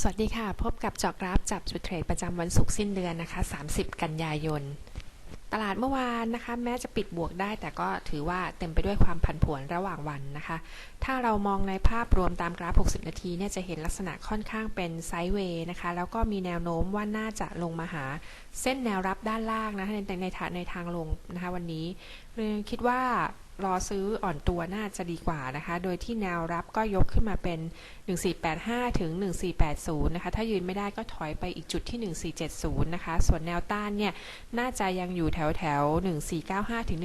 สวัสดีค่ะ พบกับจาะกราฟจับจุดเทรดประจำวันศุกร์สิ้นเดือนนะคะ 30 กันยายน ตลาดเมื่อวานนะคะ แม้จะปิดบวกได้ แต่ก็ถือว่าเต็มไปด้วยความผันผวนระหว่างวันนะคะ ถ้าเรามองในภาพรวมตามกราฟ 60 นาทีเนี่ยจะเห็นลักษณะค่อนข้างเป็นไซด์เวย์นะคะ แล้วก็มีแนวโน้มว่าน่าจะลงมาหาเส้นแนวรับด้านล่างนะในในทางในทางลงนะคะ วันนี้คิดว่ารอซื้ออ่อนตัวน่าจะดีกว่านะคะ โดยที่แนวรับก็ยกขึ้นมาเป็น 1485 ถึง 1480 นะคะ ถ้ายืนไม่ได้ก็ถอยไปอีกจุดที่ 1470 นะคะ ส่วนแนวต้านเนี่ย น่าจะยังอยู่แถวแถว1495 ถึง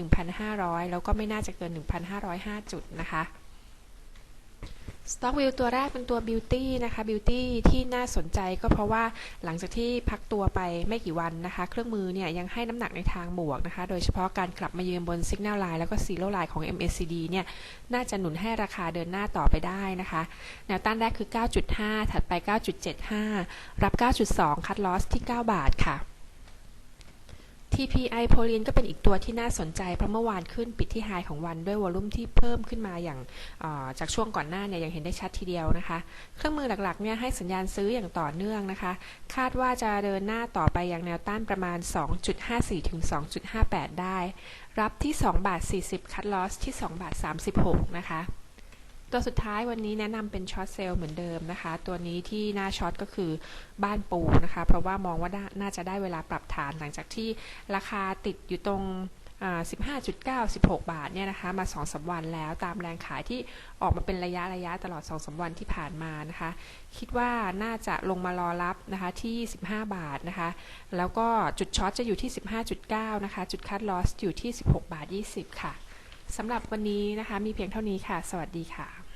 1,500 แล้วก็ไม่น่าจะเกิน 1,505 จุดนะคะ Stock View ตัวแรกเป็นตัว Beauty นะคะ Beauty ที่น่าสนใจก็เพราะว่าหลังจากที่พักตัวไปไม่กี่วันนะคะ เครื่องมือเนี่ยยังให้น้ำหนักในทางบวกนะคะ โดยเฉพาะการกลับมายืนบน Signal Line แล้วก็ Zero Line ของ MACD เนี่ยน่าจะหนุนให้ราคาเดินหน้าต่อไปได้นะคะ แนวต้านแรกคือ 9.5 ถัดไป 9.75 รับ 9.2 คัดลอสที่ 9 บาทค่ะ TPI โพลีนก็เป็นอีกตัวที่น่าสนใจ เพราะเมื่อวานขึ้นปิดที่ไฮของวันด้วยวอลุ่มที่เพิ่มขึ้นมาอย่างจากช่วงก่อนหน้าเนี่ยยังเห็นได้ชัดทีเดียวนะคะ เครื่องมือหลักๆเนี่ยให้สัญญาณซื้ออย่างต่อเนื่องนะคะ คาดว่าจะเดินหน้าต่อไปอย่างแนวต้านประมาณ 2.54 ถึง 2.58 ได้ รับที่ 2 บาท 40 คัดลอสที่ 2 บาท 36 นะคะ ตัวสุดท้ายวันนี้แนะนำเป็นช็อตเซลล์เหมือนเดิมนะคะ ตัวนี้ที่น่าช็อตก็คือบ้านปูนะคะ เพราะว่ามองว่าน่าจะได้เวลาปรับฐานหลังจากที่ราคาติดอยู่ตรง15.9 16 บาทเนี่ยนะคะมา2สวันแล้วตามแรงขายที่ออกมาเป็นระยะระยะตลอด2สวันที่ผ่านมานะคะ คิดว่าน่าจะลงมารอรับนะคะที่ 15 บาทนะคะ แล้วก็จุดช็อตจะอยู่ที่ 15.9 นะคะ จุดคัดลอสอยู่ที่ 16 บาท 20 ค่ะ สำหรับวันนี้นะคะ มีเพียงเท่านี้ค่ะ สวัสดีค่ะ